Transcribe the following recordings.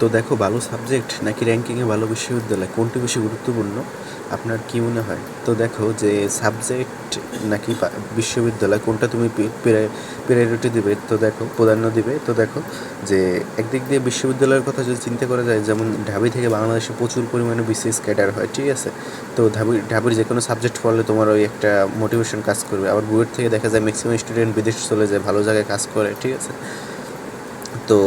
তো দেখো, ভালো সাবজেক্ট নাকি র্যাঙ্কিংয়ে ভালো বিশ্ববিদ্যালয়? কোনটি বেশি গুরুত্বপূর্ণ? আপনার কী মনে হয়? তো দেখো যে সাবজেক্ট নাকি বিশ্ববিদ্যালয়, কোনটা তুমি প্রায়োরিটি দেবে? তো দেখো, প্রাধান্য দিবে। তো দেখো যে একদিক দিয়ে বিশ্ববিদ্যালয়ের কথা যদি চিন্তা করা যায়, যেমন ঢাবি থেকে বাংলাদেশে প্রচুর পরিমাণে বিসিএস ক্যাডার হয়, ঠিক আছে? তো ঢাবি, ঢাবির যে কোনো সাবজেক্ট পড়লে তোমার ওই একটা মোটিভেশন কাজ করবে। আবার বুয়েট থেকে দেখা যায় ম্যাক্সিমাম স্টুডেন্ট বিদেশ চলে যায়, ভালো জায়গায় কাজ করে, ঠিক আছে? তো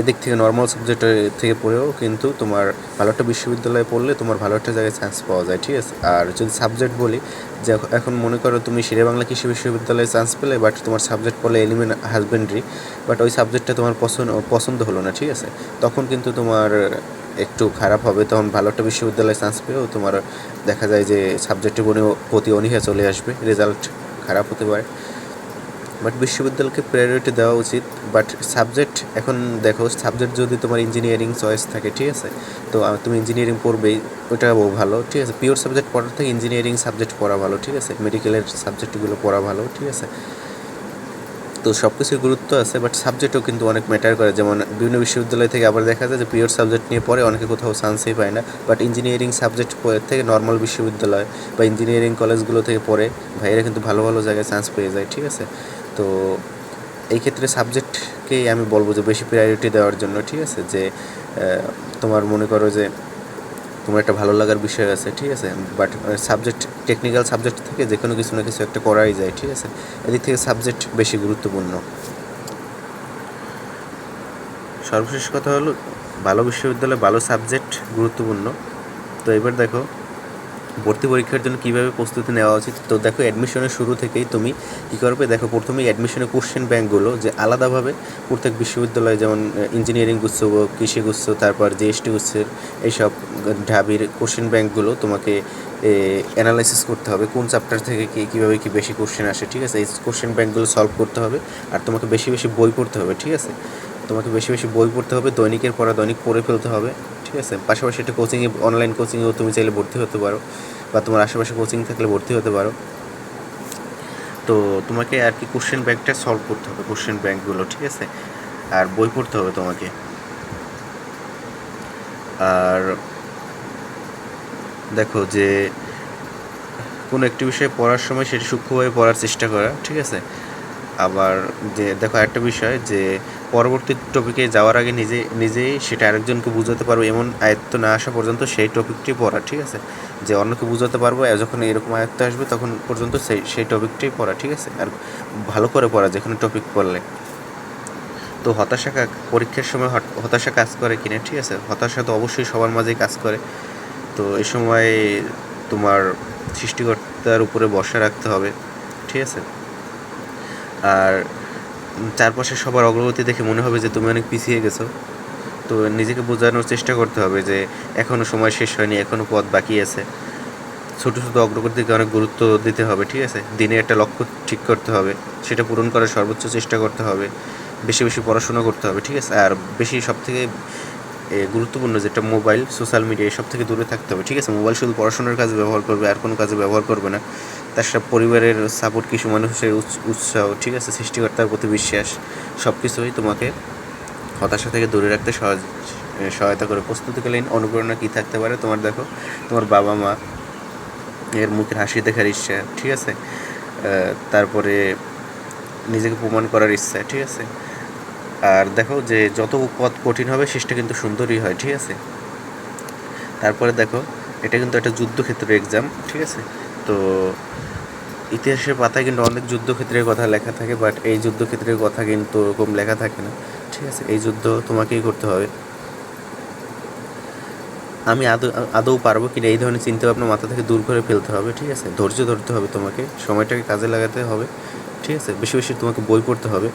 এদিক থেকে নর্মাল সাবজেক্ট থেকে পড়েও কিন্তু তোমার ভালো একটা বিশ্ববিদ্যালয়ে পড়লে তোমার ভালো একটা জায়গায় চান্স পাওয়া যায়, ঠিক আছে? আর যদি সাবজেক্ট বলি, যে এখন মনে করো তুমি শেরে বাংলা কৃষি বিশ্ববিদ্যালয়ে চান্স পেলে বাট তোমার সাবজেক্ট পড়লে এলিমেন্ট হাজবেন্ড্রি বাট ওই সাবজেক্টটা তোমার পছন্দ পছন্দ হলো না, ঠিক আছে? তখন কিন্তু তোমার একটু খারাপ হবে, তখন ভালো একটা বিশ্ববিদ্যালয়ে চান্স পেয়েও তোমার দেখা যায় যে সাবজেক্টের প্রতি অনীহা চলে আসবে রেজাল্ট খারাপ হতে পারে। বাট বিশ্ববিদ্যালয়কে প্রায়োরিটি দেওয়া উচিত, বাট সাবজেক্ট এখন দেখো সাবজেক্ট যদি তোমার ইঞ্জিনিয়ারিং চয়েস থাকে, ঠিক আছে? তো তুমি ইঞ্জিনিয়ারিং পড়বেই ওটা ভালো, ঠিক আছে? পিওর সাবজেক্ট পড়ার থেকে ইঞ্জিনিয়ারিং সাবজেক্ট পড়া ভালো, ঠিক আছে? মেডিকেলের সাবজেক্টগুলো পড়া ভালো, ঠিক আছে? তো সব কিছুর গুরুত্ব আছে বাট সাবজেক্টও কিন্তু অনেক ম্যাটার করে। যেমন বিভিন্ন বিশ্ববিদ্যালয় থেকে আবার দেখা যায় যে পিওর সাবজেক্ট নিয়ে পড়ে, অনেকে কোথাও চান্সই পায় না। বাট ইঞ্জিনিয়ারিং সাবজেক্ট থেকে নর্মাল বিশ্ববিদ্যালয় বা ইঞ্জিনিয়ারিং কলেজগুলো থেকে পড়ে, ভাইয়েরা কিন্তু ভালো ভালো জায়গায় চান্স পেয়ে যায়, ঠিক আছে? তো এই ক্ষেত্রে সাবজেক্টকেই আমি বলব যে বেশি প্রায়োরিটি দেওয়ার জন্য, ঠিক আছে? যে তোমার মনে করো যে, তোমার একটা ভালো লাগার বিষয় আছে, ঠিক আছে? বাট সাবজেক্ট টেকনিক্যাল সাবজেক্ট থেকে যে কোনো কিছু না কিছু একটা করাই যায়, ঠিক আছে? এদিক থেকে সাবজেক্ট বেশি গুরুত্বপূর্ণ। সর্বশেষ কথা হলো, ভালো বিশ্ববিদ্যালয়ে, ভালো সাবজেক্ট গুরুত্বপূর্ণ। তো এবার দেখো ভর্তি পরীক্ষার জন্য কীভাবে প্রস্তুতি নেওয়া উচিত? তো দেখো অ্যাডমিশনের শুরু থেকেই তুমি কী করবে দেখো, প্রথমেই অ্যাডমিশনের কোশ্চেন ব্যাঙ্কগুলো যে আলাদাভাবে প্রত্যেক বিশ্ববিদ্যালয়ে যেমন ইঞ্জিনিয়ারিং গুচ্ছ, কৃষি গুচ্ছ, তারপর জিএসটি গুচ্ছের এইসব ঢাবির কোশ্চেন ব্যাঙ্কগুলো তোমাকে অ্যানালাইসিস করতে হবে, কোন চ্যাপ্টার থেকে কী, কীভাবে কী বেশি কোশ্চেন আসে, ঠিক আছে? এই কোশ্চেন ব্যাঙ্কগুলো সলভ করতে হবে, আর তোমাকে বেশি বেশি বই পড়তে হবে, ঠিক আছে? তোমাকে বেশি বেশি বই পড়তে হবে, দৈনিকের পড়া, দৈনিক পড়ে ফেলতে হবে, ঠিক আছে? পাশাপাশি একটা কোচিংয়ে অনলাইন কোচিংয়েও তুমি চাইলে ভর্তি হতে পারো বা তোমার আশেপাশে কোচিং থাকলে ভর্তি হতে পারো। তো তোমাকে আর কি কোশ্চেন ব্যাংকটা সলভ করতে হবে কোশ্চেন ব্যাংকগুলো ঠিক আছে? আর বই পড়তে হবে তোমাকে। আর দেখো যে, কোনো একটি বিষয়ে পড়ার সময় সেটি সূক্ষ্মভাবে পড়ার চেষ্টা করা, ঠিক আছে? আবার যে, দেখো একটা বিষয় যে, পরবর্তী টপিকে যাওয়ার আগে নিজে, নিজেই সেটা আরেকজনকে বোঝাতে পারব, এমন আয়ত্ত না আসা পর্যন্ত সেই টপিকটি পড়া, ঠিক আছে? যে, অন্যকে বোঝাতে পারব যখন এরকম আয়ত্ত আসবে তখন পর্যন্ত সেই সেই টপিকটাই পড়া, ঠিক আছে? আর ভালো করে পড়া, যেখানে টপিক পড়লে। তো হতাশা পরীক্ষার সময় হতাশা কাজ করে কিনা, ঠিক আছে? হতাশা তো অবশ্যই সবার মাঝেই কাজ করে। তো এই সময় তোমার সৃষ্টিকর্তার উপরে ভরসা রাখতে হবে, ঠিক আছে? আর চারপাশে সবার অগ্রগতি দেখে মনে হবে যে তুমি অনেক পিছিয়ে গেছো। তো নিজেকে বোঝানোর চেষ্টা করতে হবে যে এখনও সময় শেষ হয়নি এখনও পথ বাকি আছে। ছোটো ছোটো অগ্রগতিকে অনেক গুরুত্ব দিতে হবে, ঠিক আছে? দিনে একটা লক্ষ্য ঠিক করতে হবে, সেটা পূরণ করার সর্বোচ্চ চেষ্টা করতে হবে, বেশি বেশি পড়াশোনা করতে হবে, ঠিক আছে? আর বেশি সব থেকে গুরুত্বপূর্ণ যেটা মোবাইল, সোশ্যাল মিডিয়া, এসব থেকে দূরে থাকতে হবে, ঠিক আছে? মোবাইল শুধু পড়াশোনার কাজে ব্যবহার করবে, আর কোনো কাজে ব্যবহার করবে না। তার সাথে পরিবারের সাপোর্ট কিছু মানুষের উৎস- উৎসাহ, ঠিক আছে? সৃষ্টিকর্তার প্রতি বিশ্বাস সব কিছুই তোমাকে হতাশা থেকে দূরে রাখতে সহজ সহায়তা করে প্রস্তুতিকালীন অনুপ্রেরণা কী থাকতে পারে? তোমার দেখো, তোমার বাবা মা, এর মুখের হাসি দেখার ইচ্ছা, ঠিক আছে? তারপরে নিজেকে প্রমাণ করার ইচ্ছা, ঠিক আছে? আর দেখো যে যত পথ কঠিন হবে, শেষটা কিন্তু সুন্দরই হয়, ঠিক আছে? তারপরে দেখো, এটা কিন্তু একটা যুদ্ধক্ষেত্রের এক্সাম ঠিক আছে? তো ইতিহাসের পাতায় কিন্তু অনেক যুদ্ধক্ষেত্রের কথা লেখা থাকে বাট এই যুদ্ধক্ষেত্রের কথা কিন্তু ওরকম লেখা থাকে না, ঠিক আছে? এই যুদ্ধ তোমাকেই করতে হবে। আমি আদৌ আদৌ পারব কিনা এই ধরনের চিন্তা ভাবনা মাথা থেকে দূর করে ফেলতে হবে, ঠিক আছে? ধৈর্য ধরতে হবে তোমাকে, সময়টাকে কাজে লাগাতে হবে, ঠিক আছে? বেশি বেশি তোমাকে বই পড়তে হবে।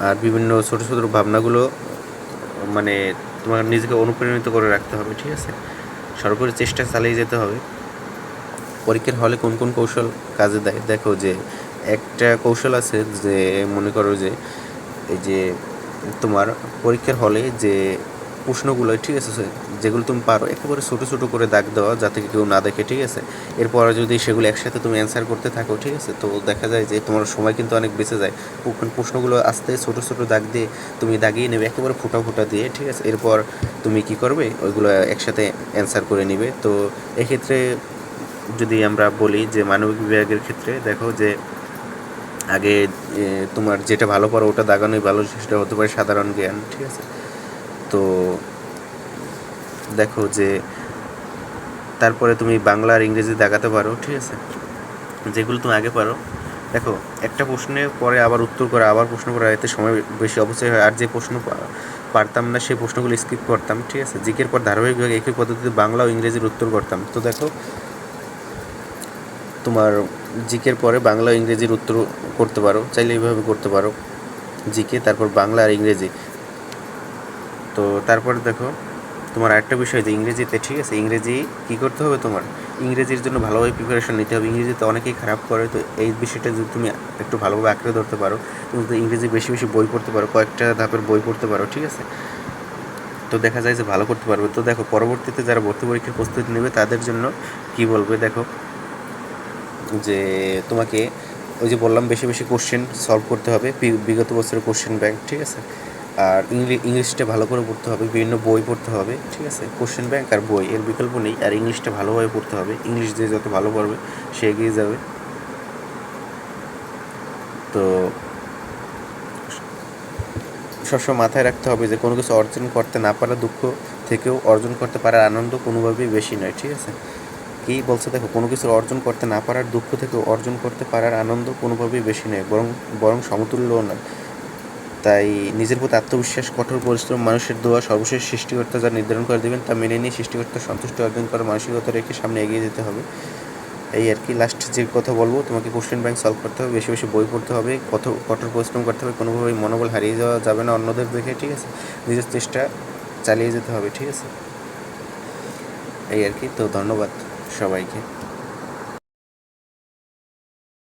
আর বিভিন্ন ছোটো ছোটো ভাবনাগুলো মানে তোমার নিজেকে অনুপ্রাণিত করে রাখতে হবে, ঠিক আছে? সর্বোপরি চেষ্টা চালিয়ে যেতে হবে। পরীক্ষার হলে কোন কোন কৌশল কাজে দেয়? দেখো যে, একটা কৌশল আছে যে, মনে করো যে, এই যে তোমার পরীক্ষার হলে যে প্রশ্নগুলো, ঠিক আছে যেগুলো তুমি পারো, একেবারে ছোটো ছোটো করে দাগ দেওয়া যাতে কেউ না দেখে, ঠিক আছে? এরপরে যদি সেগুলো একসাথে তুমি অ্যান্সার করতে থাকো, ঠিক আছে, তো দেখা যায় যে তোমার সময় কিন্তু অনেক বেঁচে যায়। ওখানে প্রশ্নগুলো আস্তে ছোটো ছোটো দাগ দিয়ে তুমি দাগিয়ে নেবে, একেবারে ফোটা ফোটা দিয়ে, ঠিক আছে? এরপর তুমি কি করবে? ওইগুলো একসাথে অ্যান্সার করে নিবে। তো এক্ষেত্রে যদি আমরা বলি যে মানবিক বিভাগের ক্ষেত্রে, দেখো যে আগে তোমার যেটা ভালো পারো, ওটা দাগানোই ভালো, সেটা হতে পারে সাধারণ জ্ঞান, ঠিক আছে? তো দেখো যে তারপরে তুমি বাংলা আর ইংরেজি দেখাতে পারো, ঠিক আছে? যেগুলো তুমি আগে পারো। দেখো, একটা প্রশ্নে পরে আবার উত্তর করা, আবার প্রশ্ন করা, এতে সময় বেশি অবশ্যই হয়। আর যে প্রশ্ন পারতাম না, সেই প্রশ্নগুলো স্কিপ করতাম, ঠিক আছে? জিকের পর ধারাবাহিকভাবে একই পদ্ধতিতে বাংলা ও ইংরেজির উত্তর করতাম। তো দেখো, তোমার জিকের পরে বাংলা ও ইংরেজির উত্তর করতে পারো, চাইলে এইভাবে করতে পারো। জিকে, তারপর বাংলা আর ইংরেজি। তো তারপরে দেখো, তোমার আরেকটা বিষয় যে ইংরেজিতে, ঠিক আছে, ইংরেজি কী করতে হবে তোমার? ইংরেজির জন্য ভালোভাবে প্রিপারেশন নিতে হবে। ইংরেজিতে অনেকেই খারাপ করে, তো এই বিষয়টা যদি তুমি একটু ভালোভাবে আঁকড়ে ধরতে পারো, তুমি যদি ইংরেজি বেশি বেশি বই পড়তে পারো, কয়েকটা ধাপের বই পড়তে পারো, ঠিক আছে? তো দেখা যায় যে ভালো করতে পারবে। তো দেখো, পরবর্তীতে যারা ভর্তি পরীক্ষার প্রস্তুতি নেবে, তাদের জন্য কি বলবে দেখো? যে তোমাকে ওই যে বললাম, বেশি বেশি কোশ্চেন সলভ করতে হবে। বিগত বছরের কোশ্চেন ব্যাংক ঠিক আছে? আর ইংলি- ইংলিশটা ভালো করে পড়তে হবে, বিভিন্ন বই পড়তে হবে, ঠিক আছে? কোশ্চেন ব্যাংক আর বই, এর বিকল্প নেই। আর ইংলিশটা ভালোভাবে পড়তে হবে। ইংলিশ দিয়ে যত ভালো পড়বে, সে এগিয়ে যাবে। তো সবসময় মাথায় রাখতে হবে যে, কোনো কিছু অর্জন করতে না পারা দুঃখ থেকেও অর্জন করতে পারার আনন্দ কোনোভাবেই বেশি নয়, ঠিক আছে? কি বলছে দেখো, কোনো কিছু অর্জন করতে না পারার দুঃখ থেকেও অর্জন করতে পারার আনন্দ কোনোভাবেই বেশি নয়, বরং বরং সমতুল্যও নয়। তাই নিজের প্রতি আত্মবিশ্বাস, কঠোর পরিশ্রম, মানুষের দোয়া, সর্বশেষ সৃষ্টিকর্তা যা নির্ধারণ করে দেবেন তা মেনে নিয়ে সৃষ্টিকর্তার সন্তুষ্টি অর্জন করার মানসিকতা রেখে সামনে এগিয়ে যেতে হবে। এই আর কি লাস্ট যে কথা বলব, তোমাকে কোশ্চেন ব্যাংক সলভ করতে হবে, বেশি বেশি বই পড়তে হবে, কত কঠোর পরিশ্রম করতে হবে, কোনোভাবেই মনোবল হারিয়ে যাওয়া যাবে না অন্যদের দেখে, ঠিক আছে? নিজের চেষ্টা চালিয়ে যেতে হবে, ঠিক আছে? এই আর কি, তো ধন্যবাদ সবাইকে।